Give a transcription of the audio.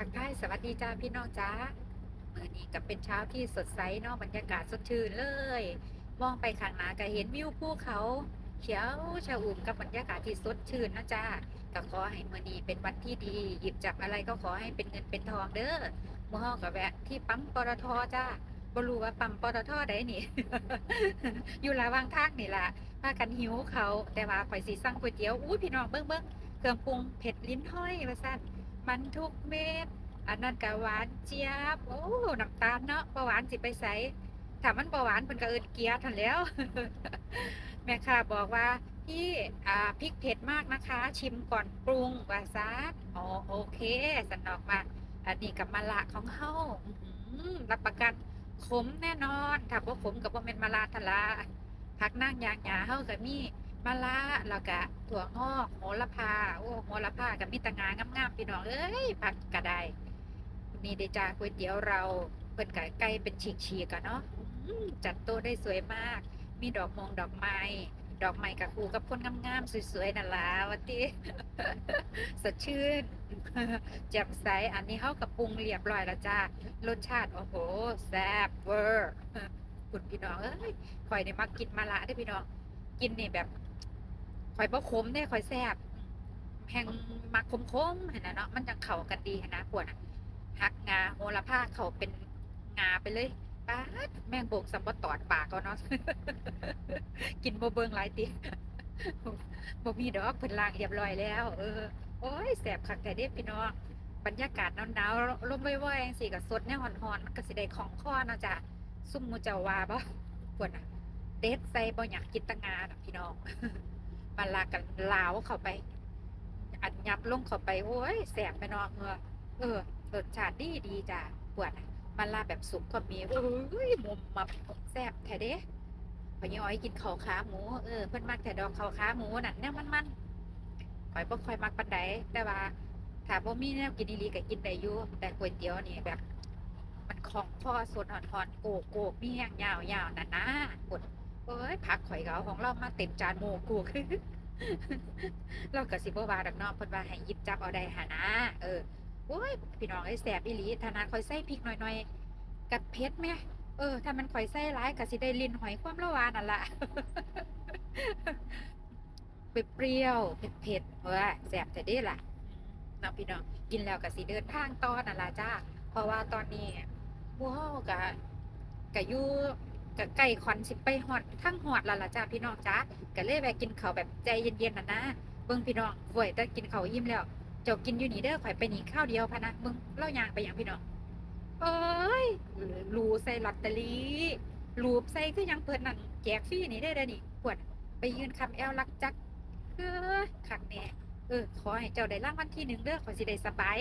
ทักทายสวัสดีจ้าพี่น้องจ้าเมื่อนี้ก็เป็นเช้าที่สดใสเนาะบรรยากาศสดชื่นเลย มองไปข้างหน้าก็เห็นวิวภูเขา เขียวชอุ่มกับบรรยากาศที่สดชื่นนะจ้าก็ขอให้มื่อนี้เป็นวันที่ดี หยิบจับอะไรก็ขอให้เป็นเงินเป็นทองเด้อมื่อเฮากับแวะที่ปั๊มปตทจ้าบ่รู้ว่าปั๊มปตทใดนี่ อยู่ระว่างทางนี่แหละพากันหิวเขาแต่ว่าข่อยสิสั่งก๋วยเตี๋ยวอู้พี่น้องเบิ่งเบิ่งเครื่องปรุงเผ็ดลิ้นห้อยว่าซั่น มันทุกเม็ดอันนั้นก็หวานเจี๊ยบโอ้น้ำตาลเนาะประหวานสิไปใส่ถ้ามันประหวานเพิ่นก็เอินเกียร์ทันแล้ว แม่ค้าบอกว่าพี่อ่าพริกเผ็ดมากนะคะ ชิมก่อนปรุงว่าซะอ๋อโอเคสันอกมาอันนี้กับมะละของเฮารับประกันขมแน่นอนถ้าบ่ขมก็บ่แม่นมะละทะลาผักนางยางหยาเฮาก็มี มะละแล้วก็ถั่วงอกโหระพา โอ้โหระพาก็มีแตะงางามๆพี่น้องเอ้ยผักก็ไดนี่เดจ้าก๋วยเตี๋ยวเราเปิดไก่ไก่เป็นฉีกๆกันเนาะจัดโต๊ะได้สวยมาก มีดอกมงดอกไม้ดอกไม้กับคูกับคนงามๆสวยๆนั่นละวันที่สดชื่นแจ่มใสอันนี้เขากับปรุงเรียบร้อยแล้วจ้ารสชาติโอ้โหแซ่บเวอร์คุณพี่น้องเอ้ยข่อยเนี่ยมักกินมะละได้พี่น้องกินนี่แบบ ข่อยบ่ขมได้ข่อยแซ่บแหงมักขมๆเห็นนะเนาะมันจังเข้ากันดีนะปวดอะหักงาโหระพาเขาเป็นงาไปเลยป้าดแมงโบกสัมบตอดปากเขาเนาะกินโบเบิงหลายติบ่มีดอกเพิ่นล้างเรียบร้อยแล้ว เออโอ้ยแสบคักแต่เด็พี่น้องบรรยากาศหนาวๆลมว่อยๆจังซี่ก็สดแน่หอนๆมันก็สิได้ของคอเนาะจ้ะซุ่มมูเจ้าว่าบ่ปวดน่ะเด็ดใส่บ่อยากกินตะงานพี่น้อง มาลากันลาวเข้าไป อันยับลงเข้าไปโอ้ยแสบไปนาะเออเออรสชาติดีดีจ้ะปวดอะมันลาแบบสุกก็มีเอ้ยมุมมาแซ่บแท้เด้พอยี่อ้อยกินข้าวขาหมูเออเพิ่นมักแต่ดอกข้าวขาหมูนั่นแนวมันมันๆข่อยบ่ค่อยมักปานใดแต่ว่าถ้าบ่มีแนวกินอีหลีก็กินได้อยู่แต่ก๋วยเตี๋ยวนี่แบบ มันของคอสดหอนๆโกโกกมีแห้งยาวๆนั่นนะปวด เอ้ยผักข่อยเอาของเรามาเต็มจานโมกูคือเราก็สิบ่ว่าดอกนาะเพิ่นว่าให้ยิบจับเอาได้หานะเออโอ้ยพี่น้องไอ้แสบอีหลีธนาคอยใส่พริกหน่อยๆกับเผ็ดไหมเออถ้ามันข่อยใส่ร้ายก็สิได้ลินหอยความละวานั่นละเปรี้ยวเผ็ดๆเออแสบแต่เด้ล่ะเนาะพี่น้องกินแล้วก็สิเดินทางต่อนั่นละจ้าเพราะว่าตอนนี้หมู่เฮาก็ก็อยู่ ก็ใกล้ควันสิไปฮอดทั้งฮอดแล้วล่ะจ้าพี่น้องจ้าก็เลยแวะกินข้าวแบบใจเย็นๆนะนะเบิ่งพี่น้องป่วยแต่กินข้าวอิ่มแล้วเจ้ากินอยู่นี่เด้อข่อยไปนี่ข้าวเดียวพะนะมึงเล่ายางไปอย่างพี่น้องเอ้ยรูใส่ลอตเตอรี่รูปใส่คือยังเพิ่นนั่นแจกฟรีนี่ได้เด้อนี่ปวดไปยืนคำแอลลักจักเอ้ยขักแน่เออขอให้เจ้าได้ร่างวัลที่หนึ่งเด้อขอยสิได้สบาย